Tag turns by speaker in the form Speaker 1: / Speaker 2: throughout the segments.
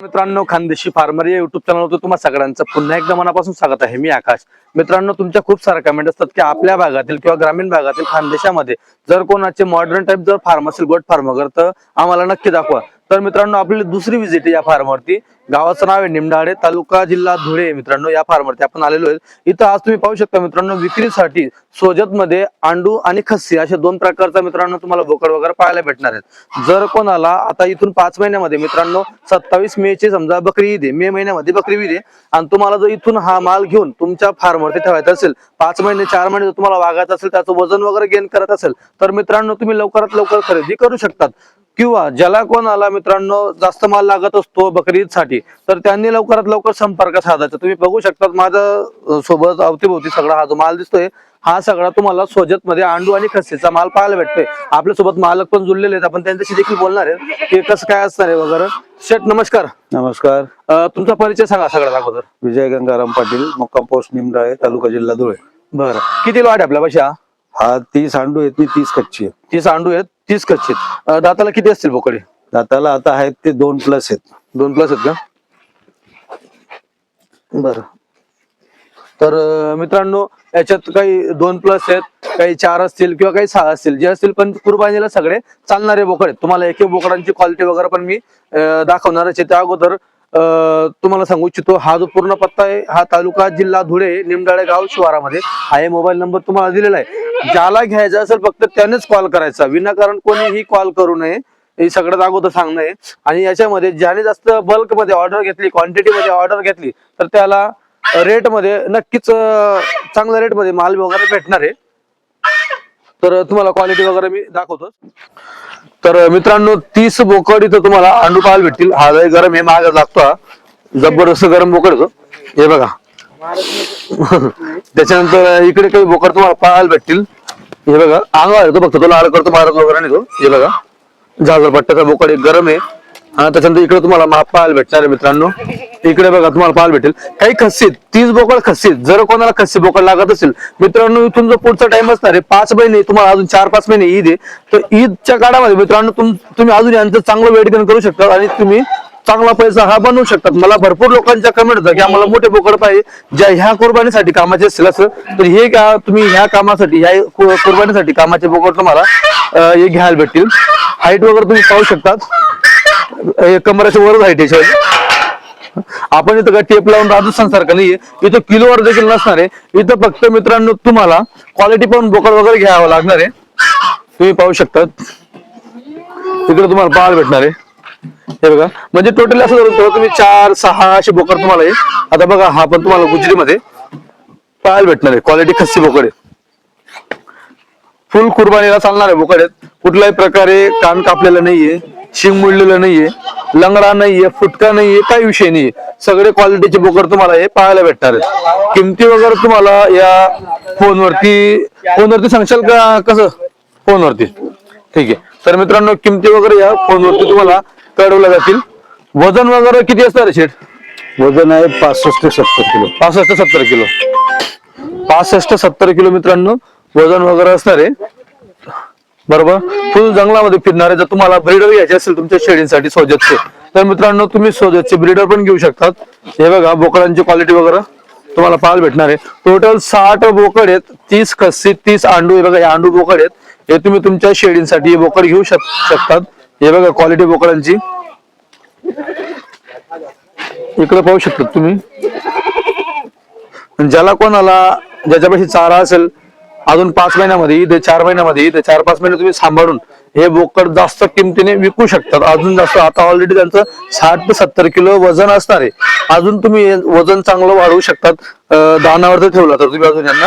Speaker 1: मित्रांनो खानदेशी फार्मर या युट्यूब चॅनलवर तुम्हा सगळ्यांचं पुन्हा एकदा मनापासून स्वागत आहे. मी आकाश. मित्रांनो तुमच्या खूप साऱ्या कमेंट असतात की आपल्या भागातील किंवा ग्रामीण भागातील खानदेशामध्ये जर कोणाचे मॉडर्न टाईप जर फार्म असेल गोट फार्म वगैरे तर आम्हाला नक्की दाखवा. तर मित्रांनो आपली दुसरी व्हिजिट या या फार्मवरती. गावाचं नाव आहे निमडाळे तालुका जिल्हा धुळे मित्रांनो या फार्मवरती आपण आलेलो आहे. इथं आज तुम्ही पाहू शकता मित्रांनो विक्रीसाठी सोजत मध्ये आंडू आणि खस्सी अशा दोन प्रकारचा मित्रांनो तुम्हाला बोकड वगैरे पाहायला भेटणार आहेत. जर कोणाला आता इथून पाच महिन्यामध्ये मित्रांनो सत्तावीस मे ची समजा बकरी ईद मे महिन्यामध्ये बकरी ईद आणि तुम्हाला जर इथून हा माल घेऊन तुमच्या फार्मवरती ठेवायचा असेल पाच महिने चार महिने जर तुम्हाला वागायचं असेल त्याचं वजन वगैरे गेन करत असेल तर मित्रांनो तुम्ही लवकरात लवकर खरेदी करू शकतात. किंवा ज्याला कोणाला मित्रांनो जास्त माल लागत असतो बकरीसाठी तर त्यांनी लवकरात लवकर संपर्क साधायचा. तुम्ही बघू शकतात माझा अं, सोबत अवतीभोवती सगळा हा जो माल दिसतोय हा सगळा तुम्हाला सोजत मध्ये अंडू आणि खस्सीचा माल पाहायला भेटतोय. आपल्यासोबत मालक पण जुळलेले आहेत. आपण त्यांच्याशी देखील बोलणार आहे की कसं काय असणार आहे वगैरे. शेठ नमस्कार.
Speaker 2: नमस्कार.
Speaker 1: तुमचा परिचय सांगा सगळ्यात अगोदर.
Speaker 2: विजय गंगाराम पाटील मुक्काम पोस्ट निमडाळे तालुका जिल्हा धुळे.
Speaker 1: बरं. किती लॉट आपल्या पैशा
Speaker 2: हा तीस अंडू आहेत ती तीस कच्ची आहेत.
Speaker 1: तीस अंडू आहेत तीस कच्चे आहेत. अं, दाताला किती असतील बोकडे?
Speaker 2: दाताला आता आहेत ते दोन प्लस आहेत.
Speaker 1: दोन प्लस आहेत का? बर. तर अं, मित्रांनो याच्यात काही दोन प्लस आहेत काही चार असतील किंवा काही सहा असतील. जे असतील पण कुर्बानीला सगळे चालणारे बोकड आहेत. तुम्हाला एक एक बोकडांची क्वालिटी वगैरे पण मी अं, दाखवणारच आहे. त्या अगोदर तुम्हाला सांगू इच्छितो हा जो पूर्ण पत्ता आहे हा तालुका जिल्हा धुळे निमडाळे गाव शिवारामध्ये. हा हे मोबाईल नंबर तुम्हाला दिलेला आहे. ज्याला घ्यायचा असेल फक्त त्यानेच कॉल करायचा. विनाकारण कोणीही कॉल करू नये. हे सगळ्यात अगोदर सांगणं आहे. आणि याच्यामध्ये ज्याने जास्त बल्कमध्ये ऑर्डर घेतली क्वांटिटी मध्ये ऑर्डर घेतली तर त्याला रेटमध्ये नक्कीच चांगल्या रेटमध्ये माल वगैरे भेटणार आहे. तर तुम्हाला क्वालिटी वगैरे मी दाखवतो. तर मित्रांनो तीस बोकड इथं तुम्हाला अंडू पाहायला भेटतील. हा लय गरम हे माग लागतो जबरदस्त गरम बोकड येतो. हे बघा. त्याच्यानंतर इकडे काही बोकड तुम्हाला पाहायला भेटतील. हे बघा. आंगवा येतो फक्त तो लाल करतो मारत वगैरे नाही तो. हे बघा. झाजर पट्ट्याचा बोकड एक गरम आहे. हा त्याच्यानंतर इकडे तुम्हाला माप पाहायला भेटणार आहे मित्रांनो. इकडे बघा तुम्हाला पाहायला भेटेल. काही खस्सीत तीस बोकड खस्सीत जर कोणाला खस्सी बोकड लागत असेल मित्रांनो इथून जो पुढचा टाइम असणार आहे पाच महिने तुम्हाला अजून चार पाच महिने ईद आहे. तर ईदच्या काळामध्ये मित्रांनो तुम्ही अजून यांचं चांगलं वेट गेन करू शकता आणि तुम्ही चांगला पैसा हा बनवू शकतात. मला भरपूर लोकांच्या कमेंट होता की आम्हाला मोठे बोकड पाहिजे. ज्या ह्या कुर्बानीसाठी कामाचे असतील असं तर हे तुम्ही ह्या कामासाठी ह्या कुर्बानीसाठी कामाचे बोकड तुम्हाला हे घ्यायला भेटतील. हाईट वगैरे तुम्ही पाहू शकतात. हे कमराच्या वरच आहे याच्यावर आपण इथं काय टेप लावून राजस्थान सारखं नाहीये. इथं किलोवर देखील नसणार आहे. इथं फक्त मित्रांनो तुम्हाला क्वालिटी पाहून बोकड वगैरे घ्यावं लागणार आहे. तुम्ही पाहू शकतात. तिकडे तुम्हाला पाहायला भेटणार आहे. हे बघा. म्हणजे टोटल असं धरून तुम्ही चार सहा असे बोकड तुम्हाला आहे. आता बघा हा पण तुम्हाला गुजरीमध्ये पाहायला भेटणार आहे. क्वालिटी खस्सी बोकड आहे. फुल कुर्बानीला चालणारे बोकड आहेत. कुठल्याही प्रकारे कान कापलेला नाहीये. शिंग मुडलेलं नाहीये लंगडा नाहीये फुटका नाहीये काही विषय नाहीये. सगळे क्वालिटीचे बोकड तुम्हाला हे पाहायला भेटणार आहेत. किमती वगैरे तुम्हाला या फोनवरती फोनवरती सांगशाल का कसं? फोनवरती. ठीक आहे. तर मित्रांनो किमती वगैरे या फोनवरती तुम्हाला कळवल्या जातील. वजन वगैरे किती असणार शेठ?
Speaker 2: वजन आहे पासष्ट ते सत्तर किलो.
Speaker 1: पासष्ट सत्तर किलो. पासष्ट सत्तर किलो मित्रांनो वजन वगैरे असणार आहे. बरोबर? फुल जंगलामध्ये फिरणार आहे जर तुम्हाला ब्रीडर घ्यायचे असेल तुमच्या शेळींसाठी सोजतचे तर मित्रांनो तुम्ही सोजतचे ब्रीडर पण घेऊ शकतात. हे बघा बोकडांची क्वालिटी वगैरे तुम्हाला पाहायला भेटणार आहे. टोटल साठ बोकड आहेत. तीस खस्सी तीस अंडू हे बघा हे अंडू बोकड आहेत. हे तुम्ही तुमच्या शेळींसाठी हे बोकड घेऊ शक- शकतात. हे बघा क्वालिटी बोकडांची. इकडे पाहू शकतात तुम्ही. ज्याला कोणाला ज्याच्यापाशी चारा असेल अजून पाच महिन्यामध्ये इथे चार महिन्यामध्ये इथे चार पाच महिने तुम्ही सांभाळून हे बोकड जास्त किमतीने विकू शकतात. अजून जास्त आता ऑलरेडी त्यांचं साठ ते सत्तर किलो वजन असणार आहे. अजून तुम्ही वजन चांगलं वाढवू शकतात. दानावर जर ठेवला तर तुम्ही अजून यांना.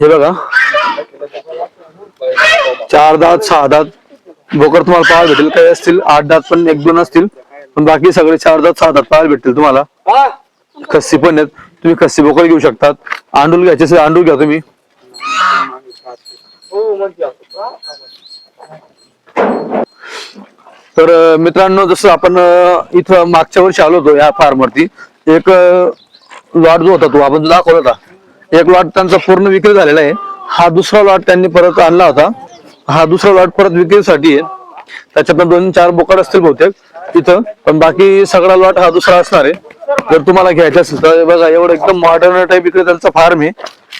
Speaker 1: हे बघा. चार दात सहा दात. बोकड तुम्हाला पाहायला भेटेल. काही असतील आठ दात पण एक दोन असतील. पण बाकी सगळे चार दात सहा दात पाहायला भेटतील तुम्हाला. खस्सी पण आहेत. तुम्ही खस्सी बोकड घेऊ शकतात. अंडूल घ्यायचे असेल अंडूल घ्या तुम्ही. तर मित्रांनो जसं आपण इथं मागच्या वर्षी आलो होतो या फार्म वरती एक लॉट जो होता तो आपण दाखवला होता एक लॉट त्यांचा पूर्ण विक्री झालेला आहे. हा दुसरा लॉट त्यांनी परत आणला होता. हा दुसरा लॉट परत विक्रीसाठी आहे. त्याच्यातनं दोन चार बोकड असतील बहुतेक इथं. पण बाकी सगळा लॉट हा दुसरा असणार आहे. जर तुम्हाला घ्यायचा असेल तर बघा एवढं एकदम मॉडर्न टाईप इकडे त्यांचा फार्म आहे.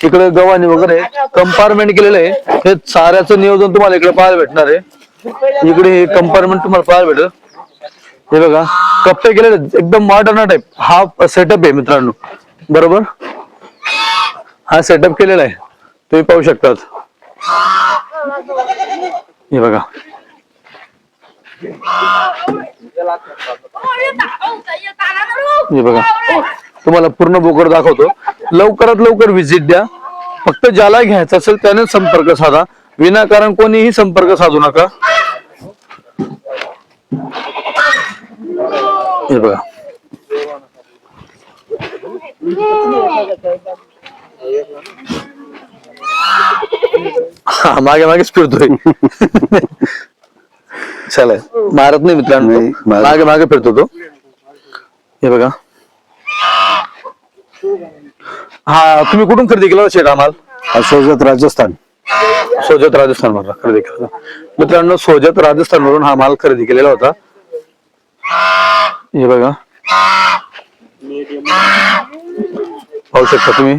Speaker 1: इकडे गव्हाणी वगैरे कंपार्टमेंट केलेलं आहे. हे चाऱ्याचं नियोजन तुम्हाला इकडे पाहायला भेटणार आहे. इकडे हे कंपार्टमेंट तुम्हाला पाहायला भेटेल. हे बघा कप्पे केलेले एकदम मॉडर्न टाईप हा सेटअप आहे मित्रांनो. बरोबर? हा सेटअप केलेला आहे. तुम्ही पाहू शकतात. हे बघा. हे बघा. तुम्हाला पूर्ण बोकड दाखवतो. लवकरात लवकर व्हिजिट द्या. फक्त ज्याला घ्यायचं असेल त्याने संपर्क साधा. विनाकारण कोणीही संपर्क साधू नका. हे बघा. हा मागे मागेच फिरतोय. चला मारत नाही मित्रांनो. मागे मागे फिरतो तो. हे बघा. हा तुम्ही कुठून खरेदी केला शेट आम्हाला
Speaker 2: सोजत राजस्थान.
Speaker 1: सोजत राजस्थान मधून खरेदी केला होता. मित्रांनो सोजत राजस्थान वरून हा माल खरेदी केलेला होता. हे बघा. पाहू शकता तुम्ही.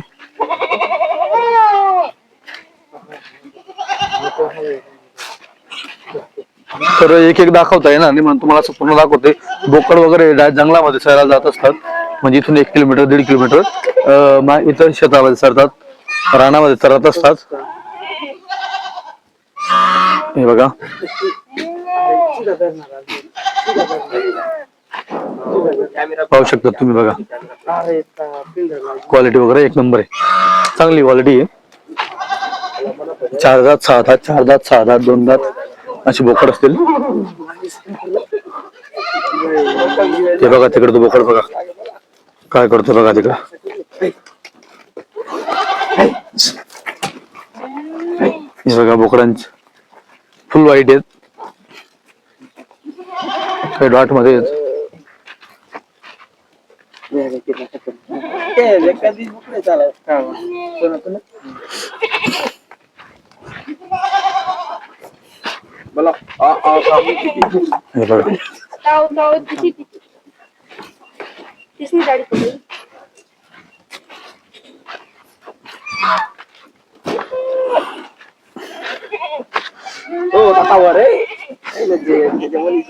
Speaker 1: तर एक एक दाखवता येणार नाही म्हणून तुम्हाला असं पूर्ण दाखवते. बोकड वगैरे जंगलामध्ये सरायला जात असतात म्हणजे इथून एक किलोमीटर दीड किलोमीटर अं, मा- इथं शेतामध्ये सरतात रानामध्ये चरत असतात. हे बघा. पाहू शकता तुम्ही बघा. क्वालिटी वगैरे एक नंबर आहे. चांगली क्वालिटी आहे. चार दात सहा दात चार दात सहा दात दोन दात अशी बोकड असतील. ते बघा तिकडे तो बोकड बघा. काय करतो बघा तिकडं? बघा बोकडांच फुल व्हाईट आहेत. काही
Speaker 3: डॉटमध्ये बोला Just need daddy for
Speaker 4: me. Oh, tak tahu ada. Ini dia, dia boleh.